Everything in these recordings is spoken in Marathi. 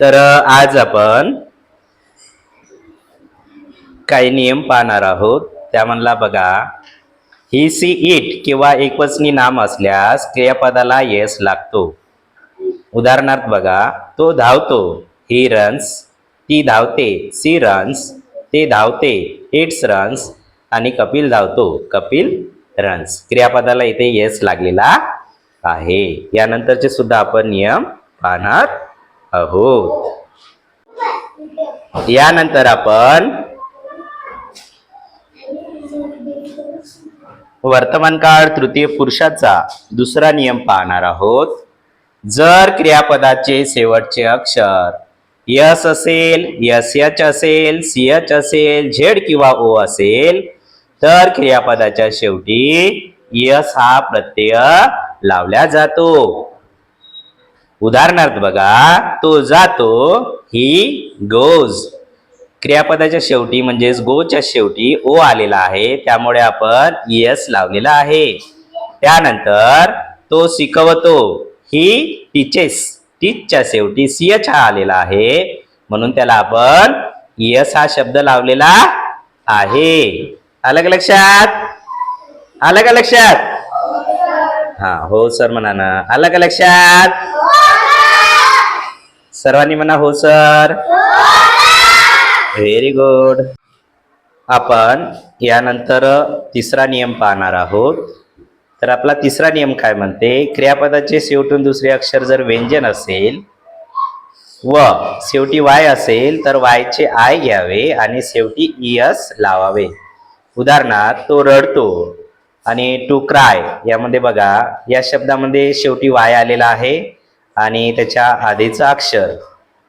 तर आज आपण काही नियम पाहणार आहोत. त्यामधला बघा ही सी इट किंवा एकवचनी नाम असल्यास क्रियापदाला येस लागतो. उदाहरणार्थ बघा तो धावतो ही रन्स ती धावते सी रन्स ते धावते इट्स रन्स आणि कपिल धावतो कपिल रन्स. क्रियापदाला इथे येस लागलेला आहे. यानंतरचे सुद्धा आपण नियम पाहणार आहोत यानंतर आपण वर्तमान काळ तृतीय पुरुषाचा दुसरा नियम पाहणार आहोत. जर क्रियापदाचे शेवटचे अक्षर यस असेल यस एच असेल सी एच असेल झेड किंवा ओ असेल तर क्रियापदाच्या शेवटी यस हा प्रत्यय लावला जातो. उदाहरणार्थ बघा तो जातो ही गोज क्रियापदाच्या शेवटी म्हणजेच गोच्या शेवटी ओ आलेला आहे त्यामुळे आपण यस लावलेला आहे. त्यानंतर तो शिकवतो ही टीचेस टीचच्या शेवटी सीएच हा आलेला आहे म्हणून त्याला आपण यस हा शब्द लावलेला आहे. आलं का लक्षात? आलं का लक्षात? हा हो सर म्हणा ना. आलं का लक्षात? सर्वांनी म्हणा हो सर. व्हेरी गुड आपण यानंतर तिसरा नियम पाहणार आहोत. तर आपला तिसरा नियम काय म्हणते? क्रियापदाचे शेवटून दुसरे अक्षर जर व्यंजन असेल व शेवटी वाय असेल तर वायचे आय घ्यावे आणि शेवटी इयस लावावे. उदाहरणार्थ तो रडतो आणि टू क्राय यामध्ये बघा या शब्दामध्ये शेवटी वाय आलेला आहे. आणि त्याच्या आधीचं अक्षर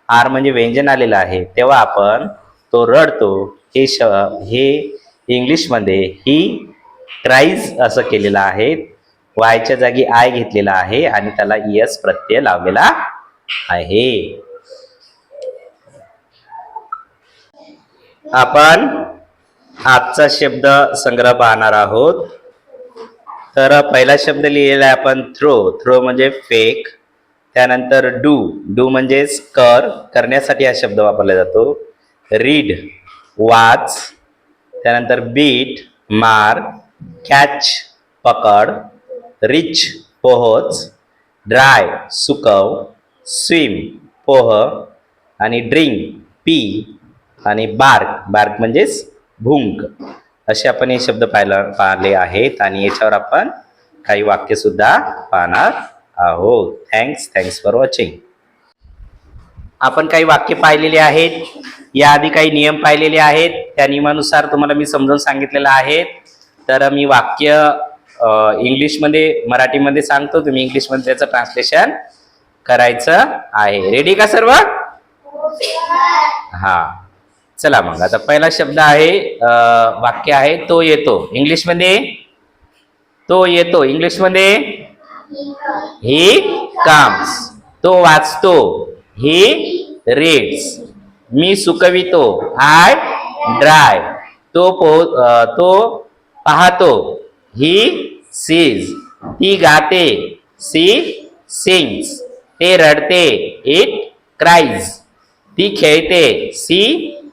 आर म्हणजे व्यंजन आलेलं आहे. तेव्हा आपण तो रडतो हे श हे इंग्लिशमध्ये ही क्राईज असं केलेलं आहे. वायच्या जागी आय घेतलेला आहे आणि त्याला इयस प्रत्यय लावलेला आहे. आपण आजचा शब्द संग्रह पाहणार आहोत. तर पहिला शब्द लिहिलेला आहे आपण थ्रो थ्रो म्हणजे फेक त्यानंतर डू. डू म्हणजेच कर करण्यासाठी हा शब्द वापरला जातो. रीड वाच. त्यानंतर बीट मार. कॅच पकड. रिच पोहोच. ड्राय सुकव. स्विम पोह. आणि ड्रिंक पी. आणि बार्क. बार्क म्हणजेच भुंक. असे आपण हे शब्द पाहिला पाहिले आहेत आणि याच्यावर आपण काही वाक्यसुद्धा पाहणार आहोत थँक्स थँक्स फॉर वॉचिंग आपण काही वाक्य पाहिलेली आहेत याआधी काही नियम पाहिलेले आहेत त्या नियमानुसार तुम्हाला मी समजावून सांगितलेलं आहे. तर मी वाक्य इंग्लिशमध्ये मराठीमध्ये सांगतो तुम्ही इंग्लिशमध्ये त्याचं ट्रान्सलेशन करायचं आहे. रेडी का सर्व? हा. चला मग आता पहिला शब्द आहे वाक्य आहे तो येतो. इंग्लिशमध्ये? तो येतो. इंग्लिशमध्ये? ही काम्स तो वाचतो. ही रीड्स मी सुकवितो. आय ड्राय तो पो तो पाहतो. ही सीज ती गाते. सी सिंग्स ते रडते. इट क्राईज ती खेळते. सी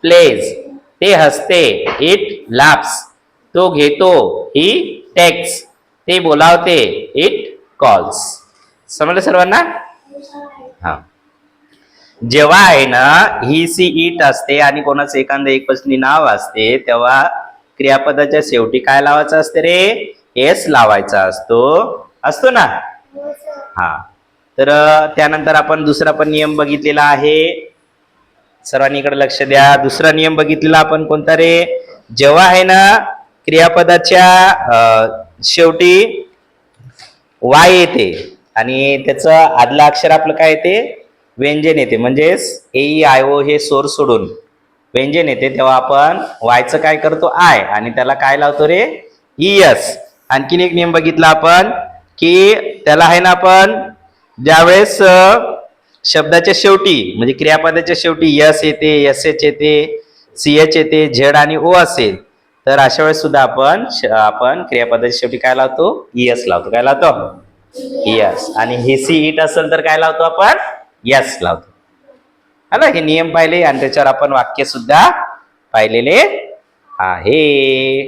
प्लेज ते हसते. इट लाप्स तो घेतो. ही टेक्स ते बोलावते. इट कॉल्स समजलं सर्वांना? हा. जेव्हा आहे ना ही सी इट असते आणि कोणाचं एखादं पसनी नाव असते तेव्हा क्रियापदाच्या शेवटी काय लावायचं असते रे? एस लावायचा असतो. असतो ना? हा. तर त्यानंतर आपण दुसरा पण नियम बघितलेला आहे. सर्वांनी इकडे लक्ष द्या. दुसरा नियम बघितलेला आपण कोणता रे? जेव्हा आहे ना क्रियापदाच्या शेवटी वाय येते. आणि त्याचं आदलं अक्षर आपलं काय येते? व्यंजन येते. म्हणजेच ए आय ओ हे सोर सोडून व्यंजन येते. तेव्हा आपण वायचं काय करतो? आय. आणि त्याला काय लावतो रे? इयस आणखीन एक नियम बघितला आपण की त्याला आहे ना आपण ज्यावेळेस शब्दाच्या शेवटी म्हणजे क्रियापदाच्या शेवटी यस येते एस एच येते सी एच येते झेड आणि ओ असेल तर अशा वेळेस सुद्धा आपण श- आपण क्रियापदाच्या शेवटी काय लावतो? इयस लावतो. काय लावतो? यस आणि हे सी इट असेल तर काय लावतो आपण? यस लावतो. हा ना? हे नियम पाहिले आणि त्याच्यावर आपण वाक्य सुद्धा पाहिलेले आहे.